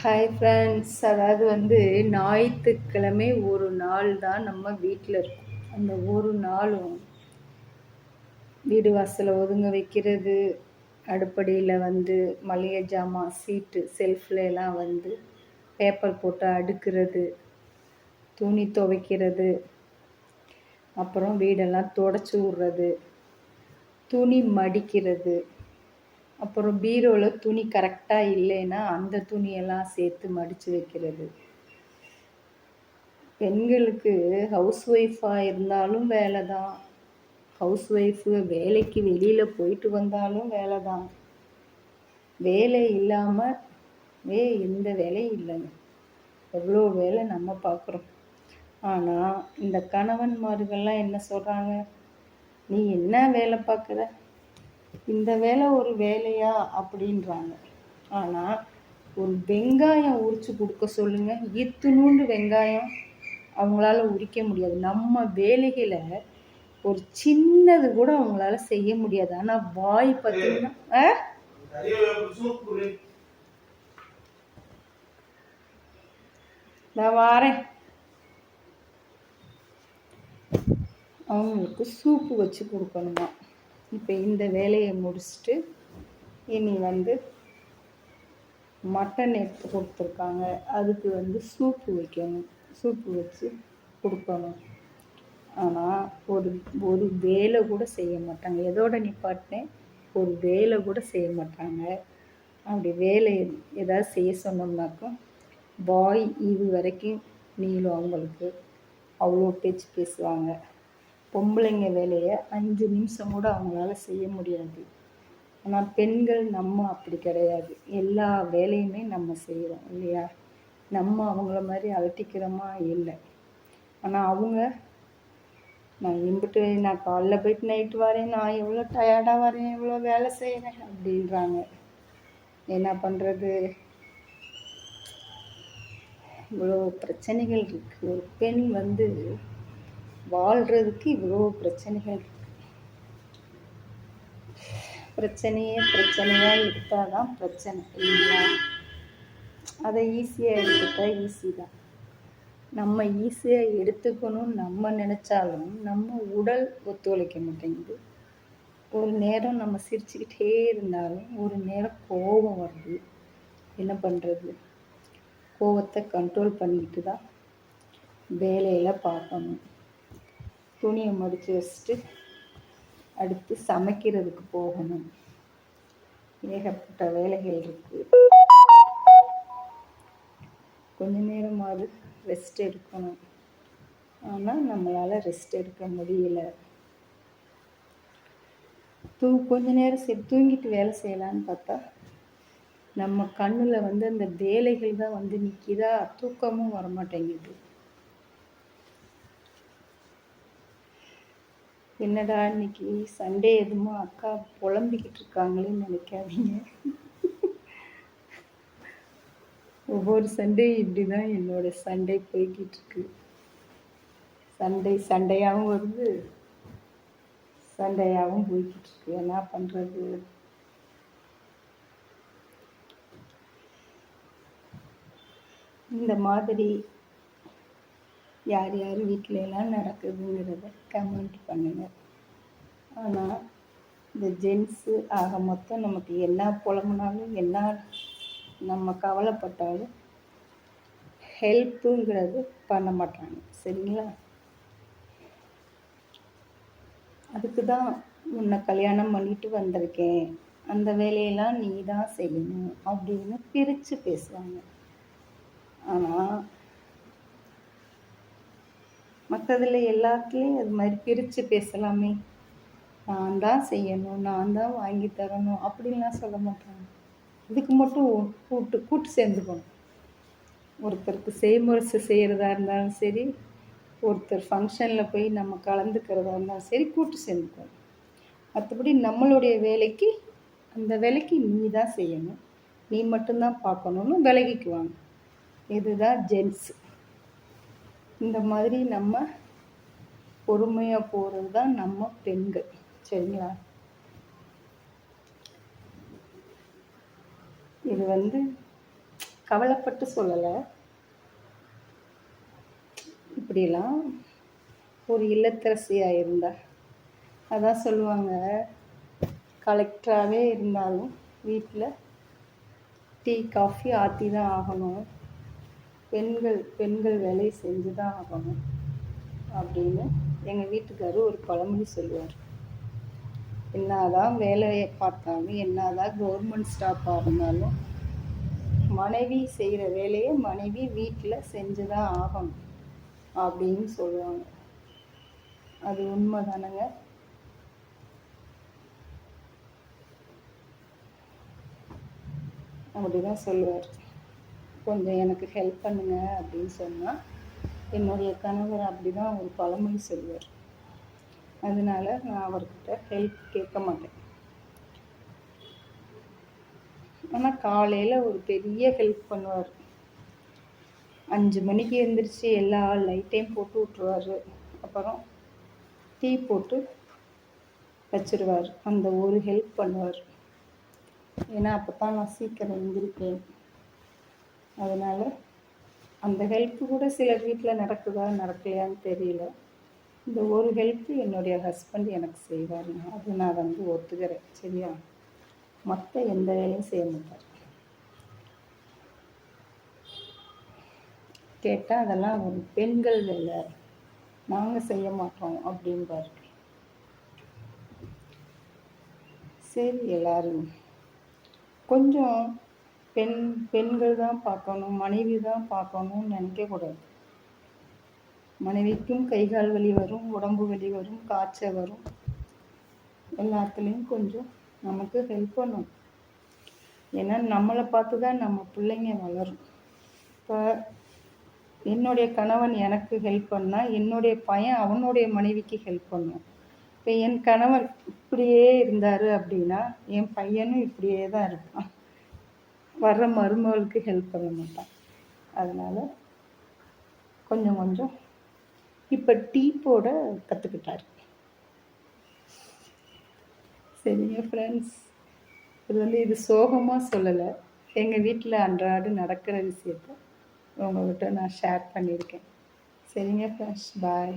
Hi friends அதாவது வந்து ஞாயிற்றுக்கிழமை ஒரு நாள் தான் நம்ம வீட்டில் இருக்கும். அந்த ஒரு நாளும் வீடு வாசலை ஒதுங்க வைக்கிறது அடுப்படியில் வந்து மளிகை ஜாமான் சீட்டு செல்ஃபில் எல்லாம் வந்து பேப்பர் போட்டு அடுக்கிறது துணி துவைக்கிறது அப்புறம் வீடெல்லாம் தொடச்சி விட்றது துணி மடிக்கிறது அப்புறம் பீரோவில் துணி கரெக்டாக இல்லைன்னா அந்த துணியெல்லாம் சேர்த்து மடித்து வைக்கிறது. பெண்களுக்கு ஹவுஸ் ஒய்ஃபாக இருந்தாலும் வேலை தான் ஹவுஸ் ஒய்ஃபு வேலைக்கு வெளியில் போயிட்டு வந்தாலும் வேலை தான் வேலை இல்லாமல் வே எந்த வேலையும் இல்லைங்க. எவ்வளோ வேலை நம்ம பார்க்குறோம். ஆனால் இந்த கணவன்மார்கள்லாம் என்ன சொல்கிறாங்க நீ என்ன வேலை பார்க்குற? இந்த வேலை ஒரு வேலையா அப்படின்றாங்க. ஆனால் ஒரு வெங்காயம் உரித்து கொடுக்க சொல்லுங்கள் இத்துணூண்டு வெங்காயம் அவங்களால உரிக்க முடியாது. நம்ம வேலைகளை ஒரு சின்னது கூட அவங்களால செய்ய முடியாது. ஆனால் வாய் பார்த்தீங்கன்னா நான் வாரேன். அவங்களுக்கு சூப்பு வச்சு கொடுக்கணுமா? இப்போ இந்த வேலையை முடிச்சுட்டு இனி வந்து மட்டன் எடுத்து கொடுத்துருக்காங்க. அதுக்கு வந்து சூப்பு வைக்கணும். சூப்பு வச்சு கொடுக்கணும். ஆனால் ஒரு ஒரு வேலை கூட செய்ய மாட்டாங்க. எதோட நிப்பாட்டினேன்? ஒரு வேலை கூட செய்ய மாட்டாங்க. அப்படி வேலை ஏதாவது செய்ய சொன்னோம்னாக்கும் பாய் இது வரைக்கும் நீளும் அவங்களுக்கு அவ்வளோ பேச்சு பேசுவாங்க. பொம்பளைங்க வேலையை அஞ்சு நிமிஷம் கூட அவங்களால செய்ய முடியாது. ஆனால் பெண்கள் நம்ம அப்படி கிடையாது. எல்லா வேலையுமே நம்ம செய்கிறோம் இல்லையா? நம்ம அவங்கள மாதிரி அலட்டிக்கிறோமா? இல்லை. ஆனால் அவங்க நான் இம்பிட்டு நான் காலைல போயிட்டு நைட்டு வரேன் நான் எவ்வளோ டயர்டாக வரேன் எவ்வளோ வேலை செய்கிறேன் அப்படின்றாங்க. என்ன பண்ணுறது இவ்வளோ பிரச்சனைகள் இருக்குது ஒரு பெண் வந்து வாழ்கிறதுக்கு இவ்வளோ பிரச்சனைகள் இருக்குது பிரச்சனையே பிரச்சனையாக எடுத்தால் தான் பிரச்சனை. இல்லையா? அதை ஈஸியாக எடுத்துட்டா ஈஸி தான். நம்ம ஈஸியாக எடுத்துக்கணும்னு நம்ம நினச்சாலும் நம்ம உடல் ஒத்துழைக்க மாட்டேங்குது. ஒரு நேரம் நம்ம சிரிச்சுக்கிட்டே இருந்தாலும் ஒரு நேரம் கோபம் வருது. என்ன பண்ணுறது கோபத்தை கண்ட்ரோல் பண்ணிக்கிட்டு தான் வேலையில் பார்க்கணும். துணியை மடித்து வச்சுட்டு அடுத்து சமைக்கிறதுக்கு போகணும். ஏகப்பட்ட வேலைகள் இருக்குது கொஞ்ச நேரமாவது ரெஸ்ட் எடுக்கணும். ஆனால் நம்மளால் ரெஸ்ட் எடுக்க முடியல. தூ கொஞ்ச நேரம் சரி தூங்கிட்டு வேலை செய்யலான்னு பார்த்தா நம்ம கண்ணில் வந்து அந்த வேலைகள் தான் வந்து நிற்கிதா தூக்கமும் வரமாட்டேங்குது. என்னடா இன்னைக்கு சண்டே எதுமோ அக்கா புலம்பிக்கிட்டு இருக்காங்களேன்னு நினைக்காதீங்க. ஒவ்வொரு சண்டே இப்படி தான் என்னோட சண்டே போய்கிட்டு இருக்கு. சண்டை சண்டையாகவும் வருது சண்டையாகவும் போய்கிட்டு இருக்கு. என்ன பண்ணுறது இந்த மாதிரி யார் யார் வீட்டிலலாம் நடக்குதுங்கிறத கமெண்ட் பண்ணுங்கள் ஆனால் இந்த ஜென்ஸு ஆக மொத்தம் நமக்கு என்ன புலம்புனாலும் என்ன நம்ம கவலைப்பட்டாலும் ஹெல்ப்புங்கிறது பண்ண மாட்டாங்க. சரிங்களா? அதுக்கு தான் உன்னை கல்யாணம் பண்ணிட்டு வந்திருக்கேன். அந்த வேலையெல்லாம் நீ தான் செய்யணும் அப்படின்னு பிரித்து பேசுவாங்க. ஆனால் மற்றதில் எல்லாத்துலேயும் அது மாதிரி பிரித்து பேசலாமே. நான் தான் செய்யணும் நான் தான் வாங்கி தரணும் அப்படின்லாம் சொல்ல மாட்டாங்க. இதுக்கு மட்டும் கூட்டு கூட்டு சேர்ந்துக்கணும். ஒருத்தருக்கு செய்முறை செய்கிறதா இருந்தாலும் சரி ஒருத்தர் ஃபங்க்ஷனில் போய் நம்ம கலந்துக்கிறதா இருந்தாலும் சரி கூட்டு சேர்ந்துக்கணும். மற்றபடி நம்மளுடைய வேலைக்கு அந்த வேலைக்கு நீ தான் செய்யணும். நீ மட்டும்தான் பார்க்கணுன்னு விலகிக்குவாங்க. இதுதான் ஜென்ஸு. இந்த மாதிரி நம்ம பொறுமையாக போகிறது தான் நம்ம பெண்கள். சரிங்களா? இது வந்து கவலைப்பட்டு சொல்லலை. இப்படிலாம் ஒரு இல்லத்தரசியாக இருந்தா அதான் சொல்லுவாங்க கலெக்டராகவே இருந்தாலும் வீட்டில் டீ காஃபி ஆற்றி தான் ஆகணும். பெண்கள் பெண்கள் வேலையை செஞ்சு தான் ஆகணும் அப்படின்னு எங்கள் வீட்டுக்காரர் ஒரு பழமொழி சொல்லுவார். என்னதான் வேலையை பார்த்தாலும் என்னதான் கவர்மெண்ட் ஸ்டாஃபாக இருந்தாலும் மனைவி செய்கிற வேலையை மனைவி வீட்டில் செஞ்சு தான் ஆகணும் அப்படின்னு சொல்லுவாங்க. அது உண்மை தானேங்க அப்படி தான் சொல்லுவார். கொஞ்சம் எனக்கு ஹெல்ப் பண்ணுங்க அப்படின்னு சொன்னால் என்னுடைய கணவர் அப்படி தான் ஒரு பழமொழி சொல்வார் அதனால நான் அவர்கிட்ட ஹெல்ப் கேட்க மாட்டேன். ஆனால் காலையில் ஒரு பெரிய ஹெல்ப் பண்ணுவார். அஞ்சு மணிக்கு எழுந்திரிச்சு எல்லா லைட்டையும் போட்டு விட்ருவார் அப்புறம் டீ போட்டு வச்சிருவார். அந்த ஒரு ஹெல்ப் பண்ணுவார். ஏன்னா அப்போ தான் நான் சீக்கிரம் எழுந்திருக்கேன் அதனால் அந்த ஹெல்ப்பு கூட சிலர் வீட்டில் நடக்குதா நடக்கலையான்னு தெரியல. இந்த ஒரு ஹெல்ப்பு என்னுடைய ஹஸ்பண்ட் எனக்கு செய்வாருங்க அது நான் வந்து ஒத்துக்கிறேன். சரியா? மற்ற எந்த வேலையும் செய்ய மாட்டார். கேட்டால் அதெல்லாம் ஒரு பெண்கள் வேலை. நாங்கள் செய்ய மாட்டோம் அப்படின்பாரு சரி எல்லாரும். கொஞ்சம் பெண் பெண்கள் தான் பார்க்கணும் மனைவி தான் பார்க்கணும்னு நினைக்கக்கூடாது மனைவிக்கும் கை கால் வலி வரும் உடம்பு வலி வரும் காய்ச்சல் வரும். எல்லாத்துலேயும் கொஞ்சம் நமக்கு ஹெல்ப் பண்ணும். ஏன்னா நம்மளை பார்த்து தான் நம்ம பிள்ளைங்க வளரும். இப்போ என்னுடைய கணவன் எனக்கு ஹெல்ப் பண்ணால் என்னுடைய பையன் அவனுடைய மனைவிக்கு ஹெல்ப் பண்ணும். இப்போ என் கணவன் இப்படியே இருந்தார் அப்படின்னா என் பையனும் இப்படியே தான் இருப்பான். வர்ற மருமகளுக்கு ஹெல்ப் பண்ண மாட்டான் அதனால் கொஞ்சம் கொஞ்சம் இப்போ டீ போட கற்றுக்கிட்டார் சரிங்க ஃப்ரெண்ட்ஸ் இது வந்து இது சோகமாக சொல்லலை. எங்கள் வீட்டில் அன்றாடு நடக்கிற விஷயத்த உங்கள்கிட்ட நான் ஷேர் பண்ணியிருக்கேன். சரிங்க ஃப்ரெண்ட்ஸ் பாய்